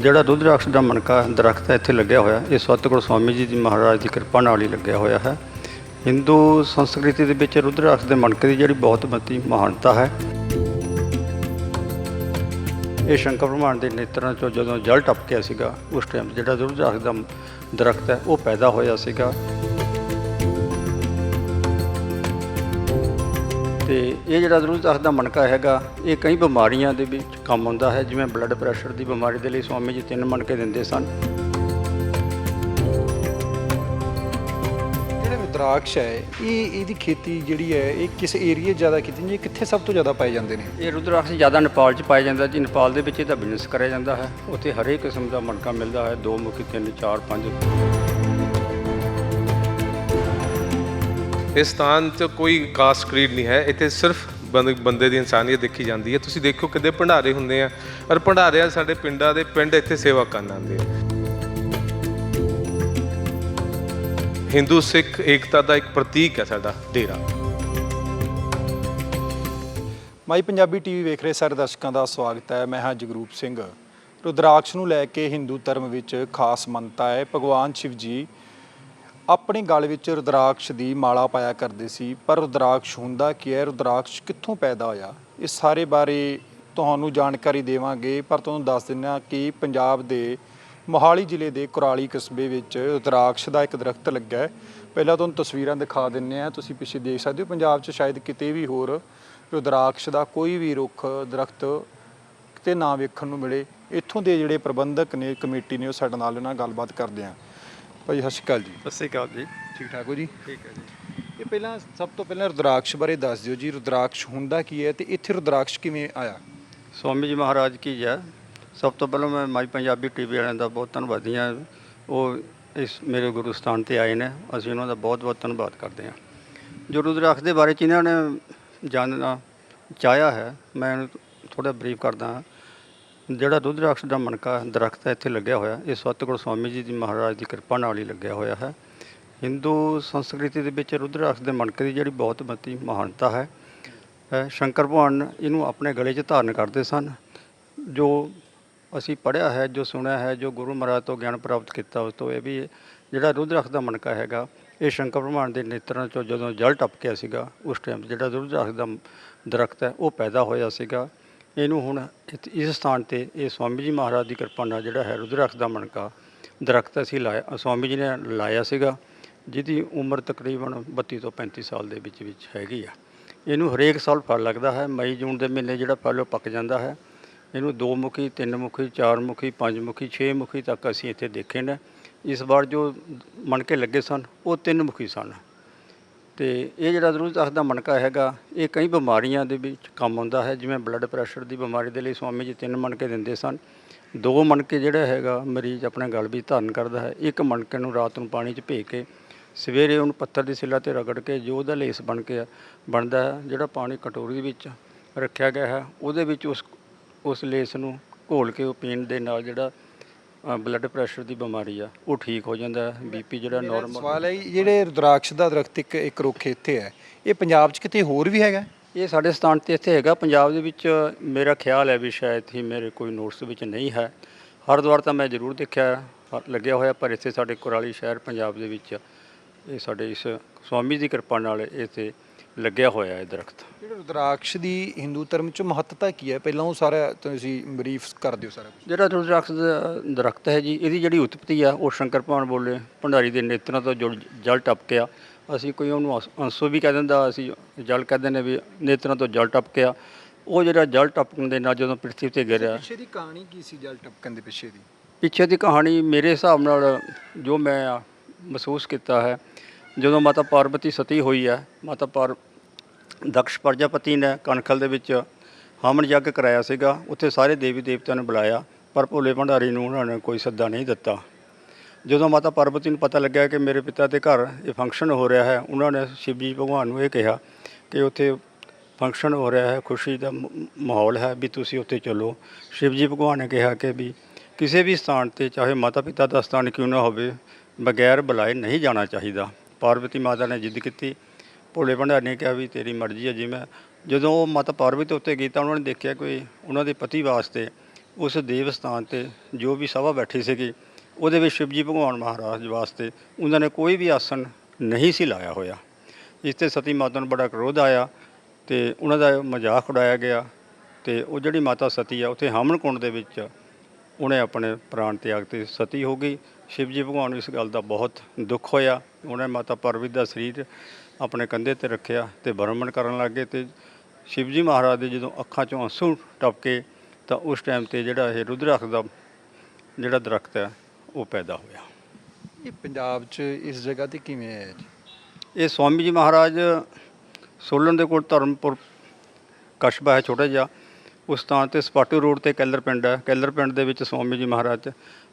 ਜਿਹੜਾ ਰੁਦਰਾਕਸ਼ ਦਾ ਮਣਕਾ ਦਰਖਤ ਹੈ, ਇੱਥੇ ਲੱਗਿਆ ਹੋਇਆ। ਇਹ ਸਤਿਗੁਰ ਸਵਾਮੀ ਜੀ ਦੀ ਮਹਾਰਾਜ ਦੀ ਕਿਰਪਾ ਨਾਲ ਹੀ ਲੱਗਿਆ ਹੋਇਆ ਹੈ। ਹਿੰਦੂ ਸੰਸਕ੍ਰਿਤੀ ਦੇ ਵਿੱਚ ਰੁਦਰਾਕਸ਼ ਦੇ ਮਣਕੇ ਦੀ ਜਿਹੜੀ ਬਹੁਤ ਮਤੀ ਮਹਾਨਤਾ ਹੈ। ਇਹ ਸ਼ੰਕਰ ਭਗਵਾਨ ਦੇ ਨੇਤਰਾਂ ਚੋਂ ਜਦੋਂ ਜਲ ਟਪਕਿਆ ਸੀਗਾ, ਉਸ ਟਾਈਮ ਜਿਹੜਾ ਰੁਦਰਾਕਸ਼ ਦਾ ਦਰਖਤ ਹੈ, ਉਹ ਪੈਦਾ ਹੋਇਆ ਸੀਗਾ। ਤੇ ਇਹ ਜਿਹੜਾ ਰੁਦਰਾਕਸ਼ ਦਾ ਮਣਕਾ ਹੈਗਾ ਇਹ ਕਈ ਬਿਮਾਰੀਆਂ ਦੇ ਵਿੱਚ ਕੰਮ ਆਉਂਦਾ ਹੈ ਜਿਵੇਂ ਬਲੱਡ ਪ੍ਰੈਸ਼ਰ ਦੀ ਬਿਮਾਰੀ ਦੇ ਲਈ ਸਵਾਮੀ ਜੀ ਤਿੰਨ ਮਣਕੇ ਦਿੰਦੇ ਸਨ। ਜਿਹੜਾ ਰੁਦਰਾਕਸ਼ ਹੈ ਇਹ ਇਹਦੀ ਖੇਤੀ ਜਿਹੜੀ ਹੈ ਇਹ ਕਿਸ ਏਰੀਏ ਜ਼ਿਆਦਾ ਕੀਤੀ ਜਾਂਦੀ ਹੈ ਕਿੱਥੇ ਸਭ ਤੋਂ ਜ਼ਿਆਦਾ ਪਾਏ ਜਾਂਦੇ ਨੇ? ਇਹ ਰੁਦਰਾਕਸ਼ ਜ਼ਿਆਦਾ ਨੇਪਾਲ 'ਚ ਪਾਇਆ ਜਾਂਦਾ ਜੀ ਨੇਪਾਲ ਦੇ ਵਿੱਚ ਇਹਦਾ ਬਿਜ਼ਨਸ ਕਰਿਆ ਜਾਂਦਾ ਹੈ ਉੱਥੇ ਹਰੇਕ ਕਿਸਮ ਦਾ ਮਣਕਾ ਮਿਲਦਾ ਹੈ ਦੋ ਮੁਖੀ ਤਿੰਨ ਚਾਰ ਪੰਜ। ਇਸ ਸਥਾਨ 'ਚ ਕੋਈ ਕਾਸਟ ਕ੍ਰੀਡ ਨਹੀਂ ਹੈ। ਇੱਥੇ ਸਿਰਫ ਬੰਦ- ਬੰਦੇ ਦੀ ਇਨਸਾਨੀਅਤ ਦੇਖੀ ਜਾਂਦੀ ਹੈ। ਤੁਸੀਂ ਦੇਖੋ ਕਿਤੇ ਭੰਡਾਰੇ ਹੁੰਦੇ ਆ। ਔਰ ਭੰਡਾਰਿਆਂ ਸਾਡੇ ਪਿੰਡਾਂ ਦੇ ਪਿੰਡ ਇੱਥੇ ਸੇਵਾ ਕਰਨ ਆਉਂਦੇ ਆ। ਹਿੰਦੂ, ਸਿੱਖ, ਏਕਤਾ ਦਾ ਇੱਕ ਪ੍ਰਤੀਕ ਹੈ ਸਾਡਾ ਡੇਰਾ। ਮਾਈ ਪੰਜਾਬੀ ਟੀਵੀ ਵੇਖ ਰਹੇ ਸਾਰੇ ਦਰਸ਼ਕਾਂ ਦਾ ਸਵਾਗਤ ਹੈ। ਮੈਂ ਹਾਂ ਜਗਰੂਪ ਸਿੰਘ। ਰੁਦਰਾਕਸ਼ ਨੂੰ ਲੈ ਕੇ ਹਿੰਦੂ ਧਰਮ ਵਿੱਚ ਖਾਸ ਮੰਨਤਾ ਹੈ। ਭਗਵਾਨ ਸ਼ਿਵ ਜੀ ਆਪਣੇ ਗਲ ਵਿੱਚ ਰੁਦਰਾਕਸ਼ ਦੀ ਮਾਲਾ ਪਾਇਆ ਕਰਦੇ ਸੀ, ਪਰ ਰੁਦਰਾਕਸ਼ ਹੁੰਦਾ ਕੀ ਹੈ? ਰੁਦਰਾਕਸ਼ ਕਿੱਥੋਂ ਪੈਦਾ ਹੋਇਆ? ਇਸ ਸਾਰੇ ਬਾਰੇ ਤੁਹਾਨੂੰ ਜਾਣਕਾਰੀ ਦੇਵਾਂਗੇ, ਪਰ ਤੁਹਾਨੂੰ ਦੱਸ ਦਿੰਨਾ ਕਿ ਪੰਜਾਬ ਦੇ ਮੋਹਾਲੀ ਜ਼ਿਲ੍ਹੇ ਦੇ ਕੁਰਾਲੀ ਕਸਬੇ ਵਿੱਚ ਰੁਦਰਾਕਸ਼ ਦਾ ਇੱਕ ਦਰਖਤ ਲੱਗਾ ਹੈ। ਪਹਿਲਾਂ ਤੁਹਾਨੂੰ ਤਸਵੀਰਾਂ ਦਿਖਾ ਦਿੰਨੇ ਆ ਤੁਸੀਂ ਪਿੱਛੇ ਦੇਖ ਸਕਦੇ ਹੋ, ਪੰਜਾਬ 'ਚ ਸ਼ਾਇਦ ਕਿਤੇ ਵੀ ਹੋਰ ਰੁਦਰਾਕਸ਼ ਦਾ ਕੋਈ ਵੀ ਰੁੱਖ, ਦਰਖਤ ਕਿਤੇ ਨਾ ਵੇਖਣ ਨੂੰ ਮਿਲੇ। ਇੱਥੋਂ ਦੇ ਜਿਹੜੇ ਪ੍ਰਬੰਧਕ ਨੇ, ਕਮੇਟੀ ਨੇ, ਉਹ ਸਾਡੇ ਨਾਲ ਇਹਨਾਂ ਗੱਲਬਾਤ ਕਰਦੇ ਆ ਭਾਈ ਸਤਿ ਸ਼੍ਰੀ ਅਕਾਲ ਜੀ। ਸਤਿ ਸ਼੍ਰੀ ਅਕਾਲ ਜੀ। ਠੀਕ ਠਾਕ ਹੋ ਜੀ? ਠੀਕ ਹੈ ਜੀ। ਇਹ ਪਹਿਲਾਂ ਸਭ ਤੋਂ ਪਹਿਲਾਂ ਰੁਦਰਾਕਸ਼ ਬਾਰੇ ਦੱਸ ਦਿਓ ਜੀ। ਰੁਦਰਾਕਸ਼ ਹੁੰਦਾ ਕੀ ਹੈ ਤੇ ਇੱਥੇ ਰੁਦਰਾਕਸ਼ ਕਿਵੇਂ ਆਇਆ? ਸਵਾਮੀ ਜੀ ਮਹਾਰਾਜ ਕੀ ਜੈ ਸਭ ਤੋਂ ਪਹਿਲਾਂ ਮੈਂ ਮਾਈ ਪੰਜਾਬੀ ਟੀਵੀ ਵਾਲਿਆਂ ਦਾ ਬਹੁਤ ਧੰਨਵਾਦੀ ਹਾਂ। ਉਹ ਇਸ ਮੇਰੇ ਗੁਰੂ ਸਥਾਨ ਤੇ ਆਏ ਨੇ। ਅਸੀਂ ਉਹਨਾਂ ਦਾ ਬਹੁਤ ਬਹੁਤ ਧੰਨਵਾਦ ਕਰਦੇ ਹਾਂ। ਜੋ ਰੁਦਰਾਕਸ਼ ਦੇ ਬਾਰੇ ਚ ਇਹਨਾਂ ਨੇ ਜਾਣਨਾ ਚਾਹਿਆ ਹੈ ਮੈਂ ਥੋੜਾ ਬਰੀਫ ਕਰਦਾ ਹਾਂ। ਜਿਹੜਾ ਰੁਦਰਾਕਸ਼ ਦਾ ਮਣਕਾ ਦਰਖਤ ਹੈ ਇੱਥੇ ਲੱਗਿਆ ਹੋਇਆ, ਇਹ ਸਤਿਗੁਰ ਸਵਾਮੀ ਜੀ ਦੀ ਮਹਾਰਾਜ ਦੀ ਕਿਰਪਾ ਨਾਲ ਹੀ ਲੱਗਿਆ ਹੋਇਆ ਹੈ। ਹਿੰਦੂ ਸੰਸਕ੍ਰਿਤੀ ਦੇ ਵਿੱਚ ਰੁਦਰਾਕਸ਼ ਦੇ ਮਣਕੇ ਦੀ ਜਿਹੜੀ ਬਹੁਤ ਮਤੀ ਮਹਾਨਤਾ ਹੈ ਸ਼ੰਕਰ ਭਗਵਾਨ ਇਹਨੂੰ ਆਪਣੇ ਗਲੇ 'ਚ ਧਾਰਨ ਕਰਦੇ ਸਨ। ਜੋ ਅਸੀਂ ਪੜ੍ਹਿਆ ਹੈ, ਜੋ ਸੁਣਿਆ ਹੈ, ਜੋ ਗੁਰੂ ਮਹਾਰਾਜ ਤੋਂ ਗਿਆਨ ਪ੍ਰਾਪਤ ਕੀਤਾ ਉਸ ਤੋਂ ਇਹ ਵੀ ਜਿਹੜਾ ਰੁਦਰਾਕਸ਼ ਦਾ ਮਣਕਾ ਹੈਗਾ, ਇਹ ਸ਼ੰਕਰ ਭਗਵਾਨ ਦੇ ਨੇਤਰਾਂ ਚੋਂ ਜਦੋਂ ਜਲ ਟਪਕਿਆ ਸੀਗਾ, ਉਸ ਟਾਈਮ ਜਿਹੜਾ ਰੁਦਰਾਕਸ਼ ਦਾ ਦਰਖਤ ਹੈ, ਉਹ ਪੈਦਾ ਹੋਇਆ ਸੀਗਾ। ਇਹਨੂੰ ਹੁਣ ਇੱਥੇ- ਇਸ ਸਥਾਨ ਤੇ ਇਹ ਸਵਾਮੀ ਜੀ ਮਹਾਰਾਜ ਦੀ ਕਿਰਪਾ ਨਾਲ ਜਿਹੜਾ ਹੈ ਰੁਦਰਾਕਸ਼ ਦਾ ਮਣਕਾ, ਦਰਖਤ ਅਸੀਂ ਲਾਇਆ ਸਵਾਮੀ ਜੀ ਨੇ ਲਾਇਆ ਸੀਗਾ, ਜਿਹਦੀ ਉਮਰ ਤਕਰੀਬਨ 32 ਤੋਂ 35 ਸਾਲ ਦੇ ਵਿੱਚ ਵਿੱਚ ਹੈਗੀ ਆ। ਇਹਨੂੰ ਹਰੇਕ ਸਾਲ ਫਲ ਲੱਗਦਾ ਹੈ, ਮਈ, ਜੂਨ ਦੇ ਮਹੀਨੇ ਜਿਹੜਾ ਫਲ ਉਹ ਪੱਕ ਜਾਂਦਾ ਹੈ। ਇਹਨੂੰ ਦੋ ਮੁਖੀ, ਤਿੰਨ ਮੁਖੀ, ਚਾਰ ਮੁਖੀ, ਪੰਜ ਮੁਖੀ, ਛੇ ਮੁਖੀ ਤੱਕ ਅਸੀਂ ਇੱਥੇ ਦੇਖੇ ਨੇ। ਇਸ ਵਾਰ ਜੋ ਮਣਕੇ ਲੱਗੇ ਸਨ, ਉਹ ਤਿੰਨ ਮੁਖੀ ਸਨ। ਤੇ ਇਹ ਜਿਹੜਾ ਜ਼ਰੂਰ ਰੁਦਰਾਕਸ਼ ਦਾ ਮਣਕਾ ਹੈਗਾ, ਇਹ ਕਈ ਬਿਮਾਰੀਆਂ ਦੇ ਵਿੱਚ ਕੰਮ ਆਉਂਦਾ ਹੈ, ਜਿਵੇਂ ਬਲੱਡ ਪ੍ਰੈਸ਼ਰ ਦੀ ਬਿਮਾਰੀ ਦੇ ਲਈ ਸਵਾਮੀ ਜੀ ਤਿੰਨ ਮਣਕੇ ਦਿੰਦੇ ਸਨ। ਦੋ ਮਣਕੇ ਜਿਹੜਾ ਹੈਗਾ, ਮਰੀਜ਼ ਆਪਣੇ ਗਲ ਵਿੱਚ ਧਾਰਨ ਕਰਦਾ ਹੈ। ਇੱਕ ਮਣਕੇ ਨੂੰ ਰਾਤ ਨੂੰ ਪਾਣੀ 'ਚ ਭੇ ਕੇ ਸਵੇਰੇ ਉਹਨੂੰ ਪੱਥਰ ਦੀ ਸਿਲਾ ਤੇ ਰਗੜ ਕੇ ਜੋ ਉਹਦਾ ਲੇਸ ਬਣ ਕੇ ਬਣਦਾ ਹੈ, ਜਿਹੜਾ ਪਾਣੀ ਕਟੋਰੀ ਵਿੱਚ ਰੱਖਿਆ ਗਿਆ ਹੈ, ਉਹਦੇ ਵਿੱਚ ਉਸ ਉਸ ਲੇਸ ਨੂੰ ਘੋਲ ਕੇ ਉਹ ਪੀਣ ਦੇ ਨਾਲ ਜਿਹੜਾ ਬਲੱਡ ਪ੍ਰੈਸ਼ਰ ਦੀ ਬਿਮਾਰੀ ਆ ਉਹ ਠੀਕ ਹੋ ਜਾਂਦਾ ਬੀਪੀ ਜਿਹੜਾ ਨਾਰਮਲ ਸਵਾਲ ਹੈ ਜੀ, ਜਿਹੜੇ ਰੁਦਰਾਕਸ਼ ਦਾ ਦਰਖਤ ਇੱਕ ਇੱਕ ਰੁੱਖ ਇੱਥੇ ਹੈ ਇਹ ਪੰਜਾਬ 'ਚ ਕਿਤੇ ਹੋਰ ਵੀ ਹੈਗਾ? ਇਹ ਸਾਡੇ ਸਥਾਨ ਤੇ ਇੱਥੇ ਹੈਗਾ ਪੰਜਾਬ ਦੇ ਵਿੱਚ ਮੇਰਾ ਖਿਆਲ ਹੈ ਵੀ ਸ਼ਾਇਦ ਹੀ ਮੇਰੇ ਕੋਈ ਨੋਟਸ ਵਿੱਚ ਨਹੀਂ ਹੈ। ਹਰਿਦੁਆਰ ਤਾਂ ਮੈਂ ਜ਼ਰੂਰ ਦੇਖਿਆ ਹ- ਲੱਗਿਆ ਹੋਇਆ ਪਰ ਇੱਥੇ ਸਾਡੇ ਕੁਰਾਲੀ ਸ਼ਹਿਰ ਪੰਜਾਬ ਦੇ ਵਿੱਚ ਇਹ ਸਾਡੇ ਇਸ ਸਵਾਮੀ ਦੀ ਕਿਰਪਾ ਨਾਲ ਇੱਥੇ ਲੱਗਿਆ ਹੋਇਆ ਹੈ ਦਰਖਤ। ਜਿਹੜੇ ਰੁਦਰਾਕਸ਼ ਦੀ ਹਿੰਦੂ ਧਰਮ 'ਚ ਮਹੱਤਤਾ ਕੀ ਹੈ? ਪਹਿਲਾਂ ਉਹ ਸਾਰਾ ਤੁਸੀਂ ਬਰੀਫ ਕਰ ਦਿਓ ਸਾਰਾ ਕੁਝ ਜਿਹੜਾ ਰੁਦਰਾਕਸ਼ ਦਾ ਦਰਖਤ ਹੈ ਜੀ ਇਹਦੀ ਜਿਹੜੀ ਉਤਪਤੀ ਆ ਉਹ ਸ਼ੰਕਰ ਭਗਵਾਨ ਬੋਲੇ ਭੰਡਾਰੀ ਦੇ ਨੇਤਰਾਂ ਤੋਂ ਜੁੜ ਜਲ ਟਪਕਿਆ ਅਸੀਂ ਕੋਈ ਉਹਨੂੰ ਅੰਸ- ਅੰਸੂ ਵੀ ਕਹਿ ਦਿੰਦਾ ਅਸੀਂ ਜਲ ਕਹਿੰਦੇ ਨੇ ਵੀ ਨੇਤਰਾਂ ਤੋਂ ਜਲ ਟਪਕਿਆ ਉਹ ਜਿਹੜਾ ਜਲ ਟਪਕਣ ਦੇ ਨਾਲ ਜਦੋਂ ਪ੍ਰਿਥਵੀ ਤੇ ਗਿਰਿਆ। ਪਿੱਛੇ ਦੀ ਕਹਾਣੀ ਕੀ ਸੀ ਜਲ ਟਪਕਣ ਦੇ ਪਿੱਛੇ ਦੀ? ਪਿੱਛੇ ਦੀ ਕਹਾਣੀ ਮੇਰੇ ਹਿਸਾਬ ਨਾਲ ਜੋ ਮੈਂ ਮਹਿਸੂਸ ਕੀਤਾ ਹੈ ਜਦੋਂ ਮਾਤਾ ਪਾਰਵਤੀ ਸਤੀ ਹੋਈ ਹੈ ਮਾਤਾ ਪਾਰ ਦਕਸ਼ ਪ੍ਰਜਾਪਤੀ ਨੇ ਕਣਖਲ ਦੇ ਵਿੱਚ ਹਮਨ ਯੱਗ ਕਰਾਇਆ ਸੀਗਾ। ਉੱਥੇ ਸਾਰੇ ਦੇਵੀ ਦੇਵਤਿਆਂ ਨੂੰ ਬੁਲਾਇਆ, ਪਰ ਭੋਲੇ ਭੰਡਾਰੀ ਨੂੰ ਉਹਨਾਂ ਨੇ ਕੋਈ ਸੱਦਾ ਨਹੀਂ ਦਿੱਤਾ। ਜਦੋਂ ਮਾਤਾ ਪਾਰਵਤੀ ਨੂੰ ਪਤਾ ਲੱਗਿਆ ਕਿ ਮੇਰੇ ਪਿਤਾ ਦੇ ਘਰ ਇਹ ਫੰਕਸ਼ਨ ਹੋ ਰਿਹਾ ਹੈ, ਉਹਨਾਂ ਨੇ ਸ਼ਿਵ ਜੀ ਭਗਵਾਨ ਨੂੰ ਇਹ ਕਿਹਾ ਕਿ ਉੱਥੇ ਫੰਕਸ਼ਨ ਹੋ ਰਿਹਾ ਹੈ, ਖੁਸ਼ੀ ਦਾ ਮਾਹੌਲ ਹੈ ਵੀ ਤੁਸੀਂ ਉੱਥੇ ਚੱਲੋ। ਸ਼ਿਵ ਜੀ ਭਗਵਾਨ ਨੇ ਕਿਹਾ ਕਿ ਵੀ ਕਿਸੇ ਵੀ ਸਥਾਨ ਤੇ ਚਾਹੇ ਮਾਤਾ ਪਿਤਾ ਦਾ ਸਥਾਨ ਕਿਉਂ ਨਾ ਹੋਵੇ, ਬਗੈਰ ਬੁਲਾਏ ਨਹੀਂ ਜਾਣਾ ਚਾਹੀਦਾ। ਪਾਰਵਤੀ ਮਾਤਾ ਨੇ ਜਿੱਦ ਕੀਤੀ। ਭੋਲੇ ਭੰਡਾਰੀ ਨੇ ਕਿਹਾ ਵੀ ਤੇਰੀ ਮਰਜ਼ੀ ਹੈ ਜਿਵੇਂ ਜਦੋਂ ਉਹ ਮਾਤਾ ਪਾਰਵਤੀ ਉੱਤੇ ਗਈ ਤਾਂ ਉਹਨਾਂ ਨੇ ਦੇਖਿਆ ਕੋਈ ਉਹਨਾਂ ਦੇ ਪਤੀ ਵਾਸਤੇ, ਉਸ ਦੇਵ ਸਥਾਨ ਤੇ ਜੋ ਵੀ ਸਭਾ ਬੈਠੀ ਸੀਗੀ, ਉਹਦੇ ਵਿੱਚ ਸ਼ਿਵਜੀ ਭਗਵਾਨ ਮਹਾਰਾਜ ਵਾਸਤੇ ਉਹਨਾਂ ਨੇ ਕੋਈ ਵੀ ਆਸਣ ਨਹੀਂ ਸੀ ਲਾਇਆ ਹੋਇਆ। ਇਸ ਤੇ ਸਤੀ ਮਾਤਾ ਨੂੰ ਬੜਾ ਕ੍ਰੋਧ ਆਇਆ ਤੇ ਉਹਨਾਂ ਦਾ ਮਜ਼ਾਕ ਉਡਾਇਆ ਗਿਆ ਤੇ ਉਹ ਜਿਹੜੀ ਮਾਤਾ ਸਤੀ ਆ, ਉੱਥੇ ਹਾਮਨ ਕੁੰਡ ਦੇ ਵਿੱਚ ਉਹਨੇ ਆਪਣੇ ਪ੍ਰਾਣ ਤਿਆਗ ਤੇ ਸਤੀ ਹੋ ਗਈ। ਸ਼ਿਵਜੀ ਭਗਵਾਨ ਨੂੰ ਇਸ ਗੱਲ ਦਾ ਬਹੁਤ ਦੁੱਖ ਹੋਇਆ। ਉਹਨੇ ਮਾਤਾ ਪਰਵਿਤ ਦਾ ਸਰੀਰ ਆਪਣੇ ਕੰਧੇ ਤੇ ਰੱਖਿਆ ਤੇ ਬਰਮਣ ਕਰਨ ਲੱਗੇ ਤੇ ਸ਼ਿਵਜੀ ਮਹਾਰਾਜ ਦੇ ਜਦੋਂ ਅੱਖਾਂ ਚੋਂ ਆਂਸੂ ਟਪਕੇ ਤਾਂ ਉਸ ਟਾਈਮ ਤੇ ਜਿਹੜਾ ਇਹ ਰੁਦਰਾਖ ਦਾ ਜਿਹੜਾ ਦਰਖਤ ਹੈ ਉਹ ਪੈਦਾ ਹੋਇਆ। ਇਹ ਪੰਜਾਬ 'ਚ ਇਸ ਜਗ੍ਹਾ ਤੇ ਕਿਵੇਂ ਆਇਆ ਜੀ? ਇਹ ਸਵਾਮੀ ਜੀ ਮਹਾਰਾਜ ਸੋਲਨ ਦੇ ਕੋਲ ਧਰਮਪੁਰ ਕਸਬਾ ਹੈ ਛੋਟਾ ਜਿਹਾ। ਉਸ ਸਥਾਨ ਤੇ ਸਪਾਟੂ ਰੋਡ ਤੇ ਕੈਲਰ ਪਿੰਡ ਹੈ। ਕੈਲਰ ਪਿੰਡ ਦੇ ਵਿੱਚ ਸਵਾਮੀ ਜੀ ਮਹਾਰਾਜ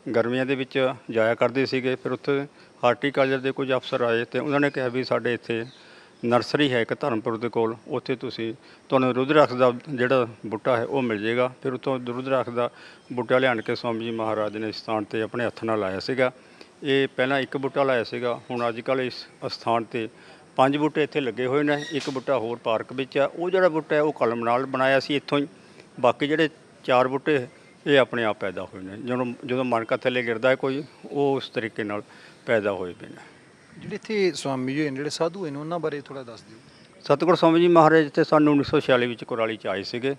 ਗਰਮੀਆਂ ਦੇ ਵਿੱਚ ਜਾਇਆ ਕਰਦੇ ਸੀਗੇ, ਫਿਰ ਉੱਥੇ ਹਾਰਟੀਕਲਚਰ ਦੇ ਕੁਝ ਅਫਸਰ ਆਏ ਤੇ ਉਹਨਾਂ ਨੇ ਕਿਹਾ ਵੀ ਸਾਡੇ ਇੱਥੇ ਨਰਸਰੀ ਹੈ ਇੱਕ ਧਰਮਪੁਰ ਦੇ ਕੋਲ, ਉੱਥੇ ਤੁਸੀਂ ਤੁਹਾਨੂੰ ਰੁਦਰਾਖ ਦਾ ਜਿਹੜਾ ਬੂਟਾ ਹੈ ਉਹ ਮਿਲ ਜਾਏਗਾ। ਫਿਰ ਉੱਥੋਂ ਰੁਦਰਾਖ ਦਾ ਬੂਟਾ ਲਿਆਣ ਕੇ ਸਵਾਮੀ ਜੀ ਮਹਾਰਾਜ ਨੇ ਸਥਾਨ ਤੇ ਆਪਣੇ ਹੱਥ ਨਾਲ ਲਾਇਆ ਸੀਗਾ। ਇਹ ਪਹਿਲਾਂ ਇੱਕ ਬੂਟਾ ਲਾਇਆ ਸੀਗਾ, ਹੁਣ ਅੱਜ ਕੱਲ੍ਹ ਇਸ ਸਥਾਨ ਤੇ ਪੰਜ ਬੂਟੇ ਇੱਥੇ ਲੱਗੇ ਹੋਏ ਨੇ, ਇੱਕ ਬੂਟਾ ਹੋਰ ਪਾਰਕ ਵਿੱਚ ਆ। ਉਹ ਜਿਹੜਾ ਬੂਟਾ ਹੈ ਉਹ ਕਲਮ ਨਾਲ ਬਣਾਇਆ ਸੀ ਇੱਥੋਂ ਹੀ। ਬਾਕੀ ਜਿਹੜੇ ਚਾਰ ਬੂਟੇ ਇਹ ਆਪਣੇ ਆਪ ਪੈਦਾ ਹੋਏ ਨੇ। ਜਦੋਂ ਜਦੋਂ ਮਣਕਾ ਥੱਲੇ ਗਿਰਦਾ ਹੈ ਕੋਈ ਉਹ ਉਸ ਤਰੀਕੇ ਨਾਲ ਪੈਦਾ ਹੋਏ ਪਏ ਨੇ। ਜਿਹੜੇ ਇੱਥੇ ਸਵਾਮੀ ਜੀ ਨੇ, ਜਿਹੜੇ ਸਾਧੂ ਨੇ ਉਹਨਾਂ ਬਾਰੇ ਥੋੜਾ ਦੱਸ ਦਿਓ। ਸਤਿਗੁਰ ਸਵਾਮੀ ਜੀ ਮਹਾਰਾਜ ਤੇ ਸਾਨੂੰ 1946 ਵਿੱਚ ਕੁਰਾਲੀ ਚ ਆਏ ਸੀਗੇ।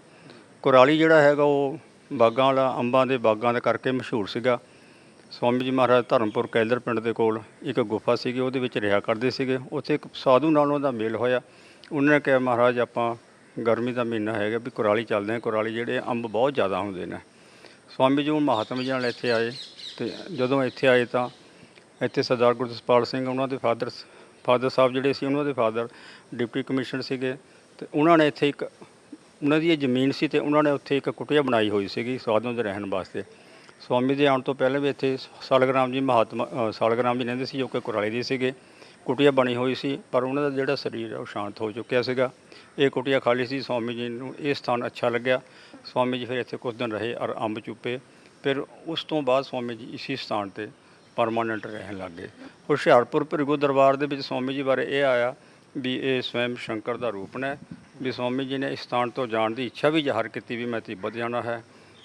ਕੁਰਾਲੀ ਜਿਹੜਾ ਹੈਗਾ ਉਹ ਬਾਗਾਂ ਵਾਲਾ ਅੰਬਾਂ ਦੇ ਬਾਗਾਂ ਦਾ ਕਰਕੇ ਮਸ਼ਹੂਰ ਸੀਗਾ। ਸਵਾਮੀ ਜੀ ਮਹਾਰਾਜ ਧਰਮਪੁਰ ਕੈਲਰ ਪਿੰਡ ਦੇ ਕੋਲ ਇੱਕ ਗੁਫਾ ਸੀਗੀ ਉਹਦੇ ਵਿੱਚ ਰਿਹਾ ਕਰਦੇ ਸੀਗੇ। ਉੱਥੇ ਇੱਕ ਸਾਧੂ ਨਾਲ ਉਹਦਾ ਮੇਲ ਹੋਇਆ। ਉਹਨਾਂ ਨੇ ਕਿਹਾ ਮਹਾਰਾਜ ਆਪਾਂ ਗਰਮੀ ਦਾ ਮਹੀਨਾ ਹੈਗਾ ਵੀ ਕੁਰਾਲੀ ਚੱਲਦੇ ਹਾਂ। ਕੁਰਾਲੀ ਜਿਹੜੇ ਅੰਬ ਬਹੁਤ ਜ਼ਿਆਦਾ ਹੁੰਦੇ ਨੇ। ਸਵਾਮੀ ਜੀ ਉਹ ਮਹਾਤਮਾ ਜੀ ਨਾਲ ਇੱਥੇ ਆਏ ਤੇ ਜਦੋਂ ਇੱਥੇ ਆਏ ਤਾਂ ਇੱਥੇ ਸਰਦਾਰ ਗੁਰਦਸਪਾਲ ਸਿੰਘ ਉਹਨਾਂ ਦੇ ਫਾਦਰ ਫਾਦਰ ਸਾਹਿਬ ਜਿਹੜੇ ਸੀ ਉਹਨਾਂ ਦੇ ਫਾਦਰ ਡਿਪਟੀ ਕਮਿਸ਼ਨਰ ਸੀਗੇ ਤੇ ਉਹਨਾਂ ਨੇ ਇੱਥੇ ਇੱਕ ਉਹਨਾਂ ਦੀ ਇਹ ਜ਼ਮੀਨ ਸੀ ਤੇ ਉਹਨਾਂ ਨੇ ਉੱਥੇ ਇੱਕ ਕੁਟਿਆ ਬਣਾਈ ਹੋਈ ਸੀਗੀ ਸਾਧੂਆਂ ਦੇ ਰਹਿਣ ਵਾਸਤੇ। ਸਵਾਮੀ ਜੀ ਆਉਣ ਤੋਂ ਪਹਿਲਾਂ ਵੀ ਇੱਥੇ ਸਾਲਗ੍ਰਾਮ ਜੀ ਮਹਾਤਮਾ ਅ, ਸਾਲਗ੍ਰਾਮ ਜੀ ਰਹਿੰਦੇ ਸੀ ਜੋ ਕਿ ਕੁਰਾਲੀ ਦੇ ਸੀਗੇ। ਕੁਟੀਆ ਬਣੀ ਹੋਈ ਸੀ, ਪਰ ਉਹਨਾਂ ਦਾ ਜਿਹੜਾ ਸਰੀਰ ਹੈ ਉਹ ਸ਼ਾਂਤ ਹੋ ਚੁੱਕਿਆ ਸੀਗਾ। ਇਹ ਕੁਟੀਆ ਖਾਲੀ ਸੀ, ਸਵਾਮੀ ਜੀ ਨੂੰ ਇਹ ਸਥਾਨ ਅੱਛਾ ਲੱਗਿਆ। ਸਵਾਮੀ ਜੀ ਫਿਰ ਇੱਥੇ ਕੁਝ ਦਿਨ ਰਹੇ ਔਰ ਅੰਬ ਚੁੱਪੇ। ਫਿਰ ਉਸ ਤੋਂ ਬਾਅਦ ਸਵਾਮੀ ਜੀ ਇਸੇ ਸਥਾਨ ਤੇ ਪਰਮਾਨੈਂਟ ਰਹਿਣ ਲੱਗ ਗਏ। ਹੁਸ਼ਿਆਰਪੁਰ ਭਿਰਗੂ ਦਰਬਾਰ ਦੇ ਵਿੱਚ ਸਵਾਮੀ ਜੀ ਬਾਰੇ ਇਹ ਆਇਆ ਵੀ ਇਹ ਸਵੈਮ ਸ਼ੰਕਰ ਦਾ ਰੂਪ ਨੇ, ਵੀ ਸਵਾਮੀ ਜੀ ਨੇ ਇਸ ਸਥਾਨ ਤੋਂ ਜਾਣ ਦੀ ਇੱਛਾ ਵੀ ਜ਼ਾਹਰ ਕੀਤੀ ਵੀ ਮੈਂ ਤਿੱਬਤ ਜਾਣਾ ਹੈ।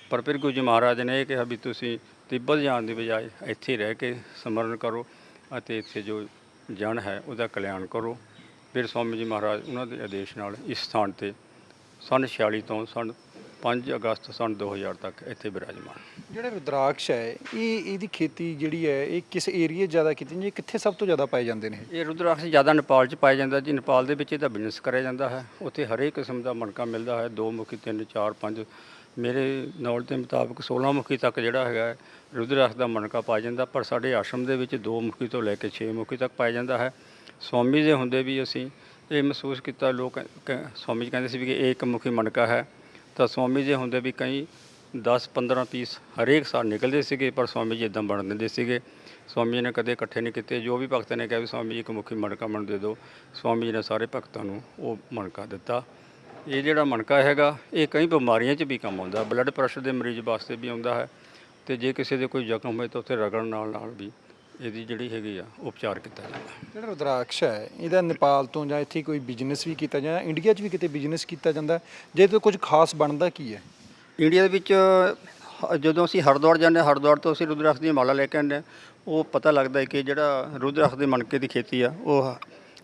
ਪਰ ਭਿਰਗੂ ਜੀ ਮਹਾਰਾਜ ਨੇ ਇਹ ਕਿਹਾ ਵੀ ਤੁਸੀਂ ਤਿੱਬਤ ਜਾਣ ਦੀ ਬਜਾਏ ਇੱਥੇ ਰਹਿ ਕੇ ਸਮਰਨ ਕਰੋ ਅਤੇ ਇੱਥੇ ਜੋ ਜਨ ਹੈ ਉਹਦਾ ਕਲਿਆਣ ਕਰੋ। ਫਿਰ ਸਵਾਮੀ ਜੀ ਮਹਾਰਾਜ ਉਹਨਾਂ ਦੇ ਆਦੇਸ਼ ਨਾਲ ਇਸ ਸਥਾਨ ਤੇ ਸੰਨ 46 ਤੋਂ ਸੰਨ 5 ਅਗਸਤ ਸੰਨ 2000 ਤੱਕ ਇੱਥੇ ਵਿਰਾਜਮਾਨ ਜਿਹੜਾ ਰੁਦਰਾਕਸ਼ ਹੈ ਇਹ ਇਹਦੀ ਖੇਤੀ ਜਿਹੜੀ ਹੈ ਇਹ ਕਿਸ ਏਰੀਏ ਜ਼ਿਆਦਾ ਕੀਤੀ ਜਾਂਦੀ ਹੈ? ਕਿੱਥੇ ਸਭ ਤੋਂ ਜ਼ਿਆਦਾ ਪਾਏ ਜਾਂਦੇ ਨੇ ਇਹ? ਇਹ ਰੁਦਰਾਕਸ਼ ਜ਼ਿਆਦਾ ਨੇਪਾਲ 'ਚ ਪਾਇਆ ਜਾਂਦਾ ਜੀ ਨੇਪਾਲ ਦੇ ਵਿੱਚ ਇਹਦਾ ਬਿਜ਼ਨਸ ਕਰਿਆ ਜਾਂਦਾ ਹੈ। ਉੱਥੇ ਹਰੇਕ ਕਿਸਮ ਦਾ ਮਣਕਾ ਮਿਲਦਾ ਹੈ। ਦੋ ਮੁਖੀ ਤਿੰਨ ਚਾਰ ਪੰਜ ਮੇਰੇ ਨੌਲੇਜ ਦੇ ਮੁਤਾਬਕ 16 ਮੁਖੀ ਤੱਕ ਜਿਹੜਾ ਹੈਗਾ ਹੈ, ਦਾ ਮਣਕਾ ਪਾਇਆ ਜਾਂਦਾ ਪਰ ਸਾਡੇ ਆਸ਼ਰਮ ਦੇ ਵਿੱਚ ਦੋ ਮੁਖੀ ਤੋਂ ਲੈ ਕੇ 6 ਮੁਖੀ ਤੱਕ ਪਾਇਆ ਜਾਂਦਾ ਹੈ। ਸਵਾਮੀ ਦੇ ਹੁੰਦੇ ਵੀ ਅਸੀਂ ਇਹ ਮਹਿਸੂਸ ਕੀਤਾ ਲੋਕ ਕ- ਸਵਾਮੀ ਜੀ ਕਹਿੰਦੇ ਸੀ ਵੀ ਕਿ ਇਹ ਇੱਕ ਮੁਖੀ ਮਣਕਾ ਹੈ। ਤਾਂ ਸਵਾਮੀ ਜੀ ਹੁੰਦੇ ਵੀ ਕਈ 10 15 ਪੀਸ ਹਰੇਕ ਸਾਲ ਨਿਕਲਦੇ ਸੀਗੇ ਪਰ ਸਵਾਮੀ ਜੀ ਇਦਾਂ ਬਣ ਦਿੰਦੇ ਸੀਗੇ। ਸਵਾਮੀ ਜੀ ਨੇ ਕਦੇ ਇਕੱਠੇ ਨਹੀਂ ਕੀਤੇ। ਜੋ ਵੀ ਭਗਤ ਨੇ ਕਿਹਾ ਵੀ ਸਵਾਮੀ ਜੀ ਇੱਕ ਮੁਖੀ ਮਣਕਾ ਮਣ ਦੇ ਦਿਓ ਸਵਾਮੀ ਜੀ ਨੇ ਸਾਰੇ ਭਗਤਾਂ ਨੂੰ ਉਹ ਮਣਕਾ ਦਿੱਤਾ। ਇਹ ਜਿਹੜਾ ਮਣਕਾ ਹੈਗਾ ਇਹ ਕਈ ਬਿਮਾਰੀਆਂ 'ਚ ਵੀ ਕੰਮ ਆਉਂਦਾ। ਬਲੱਡ ਪ੍ਰੈਸ਼ਰ ਦੇ ਮਰੀਜ਼ ਵਾਸਤੇ ਵੀ ਆਉਂਦਾ ਹੈ ਤੇ ਜੇ ਕਿਸੇ ਦੇ ਕੋਈ ਜ਼ਖਮ ਹੋਏ ਤਾਂ ਉੱਥੇ ਰਗੜਨ ਨਾਲ ਨਾਲ ਵੀ ਇਹਦੀ ਜਿਹੜੀ ਹੈਗੀ ਆ ਉਪਚਾਰ ਕੀਤਾ ਜਾਂਦਾ। ਜਿਹੜਾ ਰੁਦਰਾਕਸ਼ ਹੈ ਇਹਦਾ ਨੇਪਾਲ ਤੋਂ ਜਾਂ ਇੱਥੇ ਕੋਈ ਬਿਜ਼ਨਸ ਵੀ ਕੀਤਾ ਜਾਂਦਾ ਇੰਡੀਆ 'ਚ ਵੀ ਕਿਤੇ ਬਿਜ਼ਨਸ ਕੀਤਾ ਜਾਂਦਾ ਜੇ ਤੋਂ ਕੁਝ ਖਾਸ ਬਣਦਾ ਕੀ ਹੈ? ਇੰਡੀਆ ਦੇ ਵਿੱਚ ਜਦੋਂ ਅਸੀਂ ਹਰਿਦੁਆਰ ਜਾਂਦੇ ਹਾਂ ਹਰਿਦੁਆਰ ਤੋਂ ਅਸੀਂ ਰੁਦਰਾਖ ਦੀ ਮਾਲਾ ਲੈ ਕੇ ਆਉਂਦੇ ਹਾਂ ਉਹ ਪਤਾ ਲੱਗਦਾ ਹੈ ਕਿ ਜਿਹੜਾ ਰੁਦਰਾਖ ਦੇ ਮਣਕੇ ਦੀ ਖੇਤੀ ਆ ਉਹ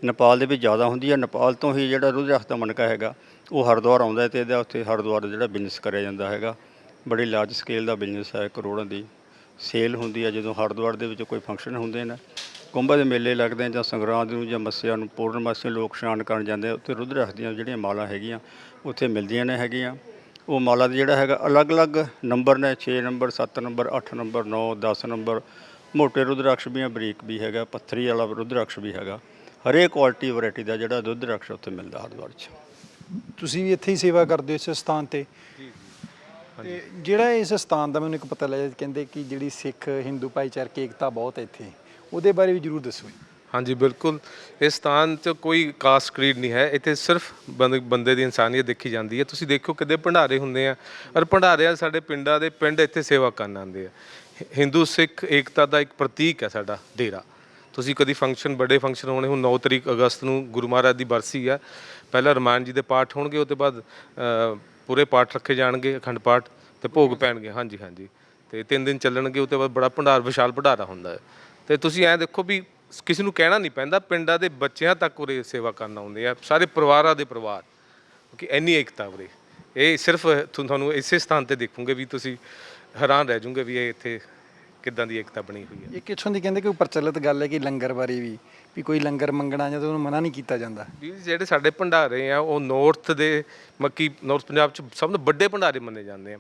ਨੇਪਾਲ ਦੇ ਵਿੱਚ ਜ਼ਿਆਦਾ ਹੁੰਦੀ ਹੈ ਨੇਪਾਲ ਤੋਂ ਹੀ ਜਿਹੜਾ ਰੁਦਰਾਖ ਦਾ ਮਣਕਾ ਹੈਗਾ ਉਹ ਹਰਿਦੁਆਰ ਆਉਂਦਾ ਹੈ ਤੇ ਇਹਦਾ ਉੱਥੇ ਹਰਿਦੁਆਰ ਦਾ ਜਿਹੜਾ ਬਿਜ਼ਨਸ ਕਰਿਆ ਜਾਂਦਾ ਹੈਗਾ। ਬੜੀ ਲਾਰਜ ਸਕੇਲ ਦਾ ਬਿਜ਼ਨਸ ਹੈ, ਕਰੋੜਾਂ ਦੀ ਸੇਲ ਹੁੰਦੀ ਹੈ। ਜਦੋਂ ਹਰਿਦੁਆਰ ਦੇ ਵਿੱਚ ਕੋਈ ਫੰਕਸ਼ਨ ਹੁੰਦੇ ਨੇ, ਕੁੰਭਾਂ ਦੇ ਮੇਲੇ ਲੱਗਦੇ ਜਾਂ ਸੰਗਰਾਂਦ ਨੂੰ ਜਾਂ ਮੱਸਿਆ ਨੂੰ ਪੂਰਨਮਾਸੀ ਨੂੰ ਲੋਕ ਇਸ਼ਨਾਨ ਕਰਨ ਜਾਂਦੇ ਆ, ਉੱਥੇ ਰੁਦਰਾਖ ਦੀਆਂ ਜਿਹੜੀਆਂ ਮਾਲਾ ਹੈਗੀਆਂ, ਉੱਥੇ ਮਿਲਦੀਆਂ ਨੇ ਹੈਗੀਆਂ। ਉਹ ਮਾਲਾ ਦਾ ਜਿਹੜਾ ਹੈਗਾ, ਅਲੱਗ-ਅਲੱਗ ਨੰਬਰ ਨੇ 6 ਨੰਬਰ 7 ਨੰਬਰ 8 ਨੰਬਰ 9 10 ਨੰਬਰ ਮੋਟੇ ਰੁਦਰਾਕਸ਼ ਵੀ ਆ, ਬਰੀਕ ਵੀ ਹੈਗਾ, ਪੱਥਰੀ ਵਾਲਾ ਰੁਦਰਾਕਸ਼ ਵੀ ਹੈਗਾ। ਹਰੇਕ ਕੁਆਲਿਟੀ ਵੈਰਾਈਟੀ ਦਾ ਜਿਹੜਾ ਰੁਦਰਾਕਸ਼ ਉੱਥੇ ਮਿਲਦਾ ਹਰਿਦੁਆਰ 'ਚ। ਤੁਸੀਂ ਵੀ ਇੱਥੇ ਹੀ ਸੇਵਾ ਕਰਦੇ ਹੋ ਇਸ ਸਥਾਨ ਤੇ? ਤੇ ਜਿਹੜਾ ਇਸ ਸਥਾਨ ਦਾ ਮੈਨੂੰ ਇੱਕ ਪਤਾ ਲੱਗਿਆ ਕਹਿੰਦੇ ਕਿ ਜਿਹੜੀ ਸਿੱਖ ਹਿੰਦੂ ਭਾਈਚਾਰਕ ਏਕਤਾ ਬਹੁਤ ਹੈ ਇੱਥੇ। ਉਹਦੇ ਬਾਰੇ ਵੀ ਜਰੂਰ ਦੱਸੋ ਹਾਂਜੀ ਬਿਲਕੁਲ। ਇਸ ਸਥਾਨ 'ਚ ਕੋਈ ਕਾਸਟ ਕ੍ਰੀਡ ਨਹੀਂ ਹੈ। ਇੱਥੇ ਸਿਰਫ ਬੰਦ- ਦੀ ਇਨਸਾਨੀਅਤ ਦੇਖੀ ਜਾਂਦੀ ਹੈ। ਤੁਸੀਂ ਦੇਖੋ ਕਿਤੇ ਭੰਡਾਰੇ ਹੁੰਦੇ ਆ। ਔਰ ਭੰਡਾਰਿਆਂ ਸਾਡੇ ਪਿੰਡਾਂ ਦੇ ਪਿੰਡ ਇੱਥੇ ਸੇਵਾ ਕਰਨ ਆਉਂਦੇ ਆ। ਹਿੰਦੂ ਸਿੱਖ ਏਕਤਾ ਦਾ ਇੱਕ ਪ੍ਰਤੀਕ ਹੈ ਸਾਡਾ ਡੇਰਾ। ਤੁਸੀਂ ਕਦੀ ਫੰਕਸ਼ਨ ਵੱਡੇ ਫੰਕਸ਼ਨ ਹੋਣੇ ਹੁਣ 9 ਤਰੀਕ ਅਗਸਤ ਨੂੰ ਗੁਰੂ ਮਹਾਰਾਜ ਦੀ ਬਰਸੀ ਆ। ਪਹਿਲਾਂ ਰਮਾਨ ਜੀ ਦੇ ਪਾਠ ਹੋਣਗੇ ਉਹ ਤੋਂ ਬਾਅਦ ਅ, ਪੂਰੇ ਪਾਠ ਰੱਖੇ ਜਾਣਗੇ ਅਖੰਡ ਪਾਠ ਤੇ ਭੋਗ ਪੈਣਗੇ। ਹਾਂਜੀ ਹਾਂਜੀ। ਤੇ ਤਿੰਨ ਦਿਨ ਚੱਲਣਗੇ ਉਹ ਤੋਂ ਬਾਅਦ ਬੜਾ ਭੰਡਾਰ ਵਿਸ਼ਾਲ ਭੰਡਾਰਾ ਹੁੰਦਾ ਹੈ। ਤੇ ਤੁਸੀਂ ਐਂ ਦੇਖੋ ਵੀ ਕਿਸੇ ਨੂੰ ਕਹਿਣਾ ਨਹੀਂ ਪੈਂਦਾ ਪਿੰਡਾਂ ਦੇ ਬੱਚਿਆਂ ਤੱਕ ਉਰੇ ਸੇਵਾ ਕਰਨ ਆਉਂਦੇ ਆ ਸਾਰੇ ਪਰਿਵਾਰਾਂ ਦੇ ਪਰਿਵਾਰ। ਕਿ ਇੰਨੀ ਏਕਤਾ ਉਰੇ। ਇਹ ਸਿਰਫ ਤੁ- ਤੁਹਾਨੂੰ ਇਸੇ ਸਥਾਨ ਤੇ ਦੇਖੋਗੇ ਵੀ ਤੁਸੀਂ ਹੈਰਾਨ ਰਹਿ ਜਾਓਗੇ ਵੀ ਇਹ ਇੱਥੇ ਕਿੱਦਾਂ ਦੀ ਏਕਤਾ ਬਣੀ ਹੋਈ ਹੈ? ਇਹ ਕਿੱਥੋਂ ਦੀ ਕਹਿੰਦੇ ਕੋਈ ਪ੍ਰਚਲਿਤ ਗੱਲ ਹੈ ਕਿ ਲੰਗਰ ਬਾਰੇ ਵੀ ਵੀ ਕੋਈ ਲੰਗਰ ਮੰਗਣਾ ਜਾਂ ਤਾਂ ਉਹਨੂੰ ਮਨਾ ਨਹੀਂ ਕੀਤਾ ਜਾਂਦਾ। ਵੀ ਜਿਹੜੇ ਸਾਡੇ ਭੰਡਾਰੇ ਆ ਉਹ ਨਾਰਥ ਦੇ ਮੱਕੀ ਨਾਰਥ ਪੰਜਾਬ ਚ ਸਭ ਤੋਂ ਵੱਡੇ ਭੰਡਾਰੇ ਮੰਨੇ ਜਾਂਦੇ ਆ।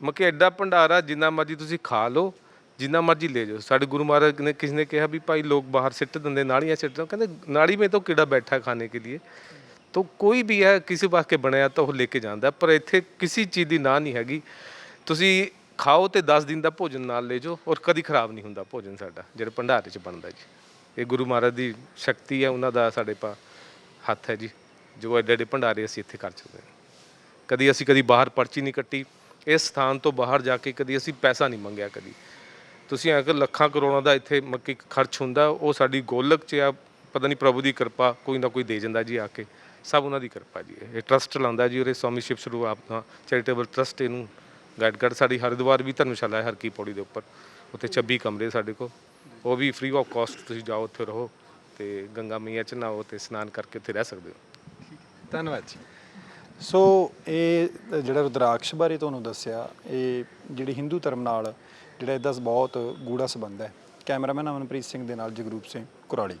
ਮੱਕੀ ਐਡਾ ਭੰਡਾਰਾ ਜਿੰਨਾ ਮਰਜ਼ੀ ਤੁਸੀਂ ਖਾ ਲਓ ਜਿੰਨਾ ਮਰਜ਼ੀ ਲੈ ਜਾਓ। ਸਾਡੇ ਗੁਰੂ ਮਹਾਰਾਜ ਨੇ ਕਿਸੇ ਨੇ ਕਿਹਾ ਵੀ ਭਾਈ ਲੋਕ ਬਾਹਰ ਸਿੱਟ ਦਿੰਦੇ ਨਾਲੀਆਂ ਸਿੱਟ ਦਿੰਦੇ ਕਹਿੰਦੇ ਨਾਲੀ ਮੇ ਤਾਂ ਕਿਹੜਾ ਬੈਠਾ ਖਾਣੇ ਕੇ ਲਈ ਤਾਂ ਕੋਈ ਵੀ ਹੈ ਕਿਸੇ ਵਾਸਤੇ ਬਣਿਆ ਤਾਂ ਉਹ ਲੈ ਕੇ ਜਾਂਦਾ ਪਰ ਇੱਥੇ ਕਿਸੇ ਚੀਜ਼ ਦੀ ਨਾ ਨਹੀਂ ਹੈਗੀ। ਤੁਸੀਂ ਖਾਓ ਤੇ 10 ਦਿਨ ਦਾ ਭੋਜਨ ਨਾਲ ਲੈ ਜਾਓ ਔਰ ਕਦੀ ਖਰਾਬ ਨਹੀਂ ਹੁੰਦਾ ਭੋਜਨ ਸਾਡਾ, ਜਿਹੜੇ ਭੰਡਾਰੇ 'ਚ ਬਣਦਾ ਜੀ। ਇਹ ਗੁਰੂ ਮਹਾਰਾਜ ਦੀ ਸ਼ਕਤੀ ਹੈ, ਉਹਨਾਂ ਦਾ ਸਾਡੇ ਪਾ ਹੱਥ ਹੈ ਜੀ, ਜੋ ਐਡੇ ਐਡੇ ਭੰਡਾਰੇ ਅਸੀਂ ਇੱਥੇ ਕਰ ਸਕਦੇ ਹਾਂ। ਕਦੀ ਅਸੀਂ ਕਦੀ ਬਾਹਰ ਪਰਚੀ ਨਹੀਂ ਕੱਟੀ, ਇਸ ਸਥਾਨ ਤੋਂ ਬਾਹਰ ਜਾ ਕੇ ਕਦੀ ਅਸੀਂ ਪੈਸਾ ਨਹੀਂ ਮੰਗਿਆ ਕਦੀ। ਤੁਸੀਂ ਅਗਰ ਲੱਖਾਂ ਕਰੋੜਾਂ ਦਾ ਇੱਥੇ ਮੱਕੀ ਖਰਚ ਹੁੰਦਾ, ਉਹ ਸਾਡੀ ਗੋਲਕ 'ਚ ਆ, ਪਤਾ ਨਹੀਂ ਪ੍ਰਭੂ ਦੀ ਕਿਰਪਾ ਕੋਈ ਨਾ ਕੋਈ ਦੇ ਜਾਂਦਾ ਜੀ ਆ ਕੇ। ਸਭ ਉਹਨਾਂ ਦੀ ਕਿਰਪਾ ਜੀ, ਇਹ ਟਰਸਟ ਲਾਉਂਦਾ ਜੀ ਉਰੇ ਸਵਾਮੀ ਸ਼ਿਵ ਸਰੂਪ ਆਪਣਾ ਚੈਰੀਟੇਬਲ ਟਰਸਟ ਇਹਨੂੰ ਗਾਈਡ ਸਾਡੀ ਹਰਿਦੁਆਰ ਵੀ ਧਰਮਸ਼ਾਲਾ ਹੈ, ਹਰਕੀ ਪੌੜੀ ਦੇ ਉੱਪਰ। ਉੱਥੇ 26 ਕਮਰੇ ਸਾਡੇ ਕੋਲ। ਉਹ ਵੀ ਫ੍ਰੀ ਆਫ ਕਾਸਟ ਤੁਸੀਂ ਜਾਓ, ਉੱਥੇ ਰਹੋ ਤੇ ਗੰਗਾ ਮਈਆ ਚ ਨਹਾਓ ਤੇ ਇਸ਼ਨਾਨ ਕਰਕੇ ਉੱਥੇ ਰਹਿ ਸਕਦੇ ਹੋ। ਧੰਨਵਾਦ ਜੀ। ਸੋ ਇਹ ਜਿਹੜਾ ਰੁਦਰਾਕਸ਼ ਬਾਰੇ ਤੁਹਾਨੂੰ ਦੱਸਿਆ, ਇਹ ਜਿਹੜੀ ਹਿੰਦੂ ਧਰਮ ਨਾਲ ਜਿਹੜਾ ਇਹਦਾ ਬਹੁਤ ਗੂੜਾ ਸੰਬੰਧ ਹੈ। ਕੈਮਰਾਮੈਨ ਅਮਨਪ੍ਰੀਤ ਸਿੰਘ ਦੇ ਨਾਲ ਜਗਰੂਪ ਸਿੰਘ ਕੁਰਾਲੀ।